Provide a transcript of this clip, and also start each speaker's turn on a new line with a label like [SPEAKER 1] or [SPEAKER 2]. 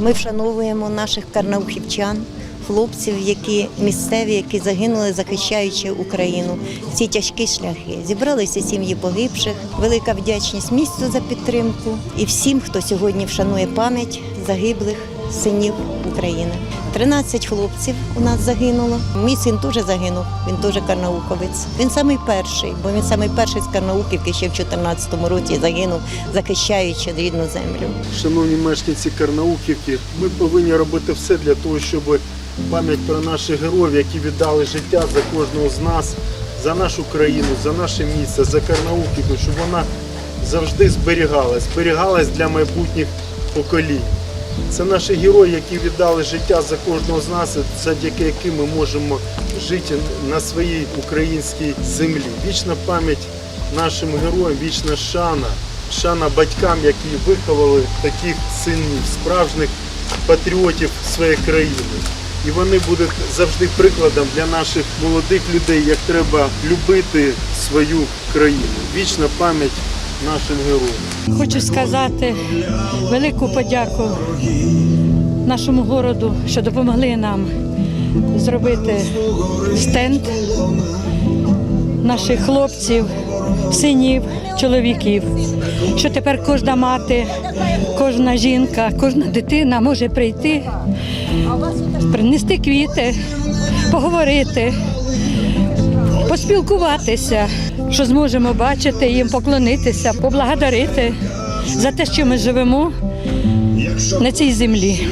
[SPEAKER 1] Ми вшановуємо наших карнаухівчан, хлопців, які місцеві, які загинули, захищаючи Україну. Ці тяжкі шляхи. Зібралися сім'ї погибших. Велика вдячність місту за підтримку і всім, хто сьогодні вшанує пам'ять загиблих синів України. 13 хлопців у нас загинуло. Мій син теж загинув. Він теж карнауковець. Він самий перший, бо він самий перший з Карнауківки ще в 14-му році загинув, захищаючи рідну землю.
[SPEAKER 2] Шановні мешканці Карнауківки, ми повинні робити все для того, щоб пам'ять про наших героїв, які віддали життя за кожного з нас, за нашу країну, за наше місце, за Карнауківку, щоб вона завжди зберігалась, зберігалась для майбутніх поколінь. Це наші герої, які віддали життя за кожного з нас, завдяки яким ми можемо жити на своїй українській землі. Вічна пам'ять нашим героям, вічна шана, шана батькам, які виховали таких синів, справжніх патріотів своєї країни. І вони будуть завжди прикладом для наших молодих людей, як треба любити свою країну. Вічна пам'ять нашим героям.
[SPEAKER 3] Хочу сказати велику подяку нашому городу, що допомогли нам зробити стенд наших хлопців, синів, чоловіків. Що тепер кожна мати, кожна жінка, кожна дитина може прийти, принести квіти, поговорити, поспілкуватися, що зможемо бачити їм, поклонитися, поблагодарити за те, що ми живемо на цій землі.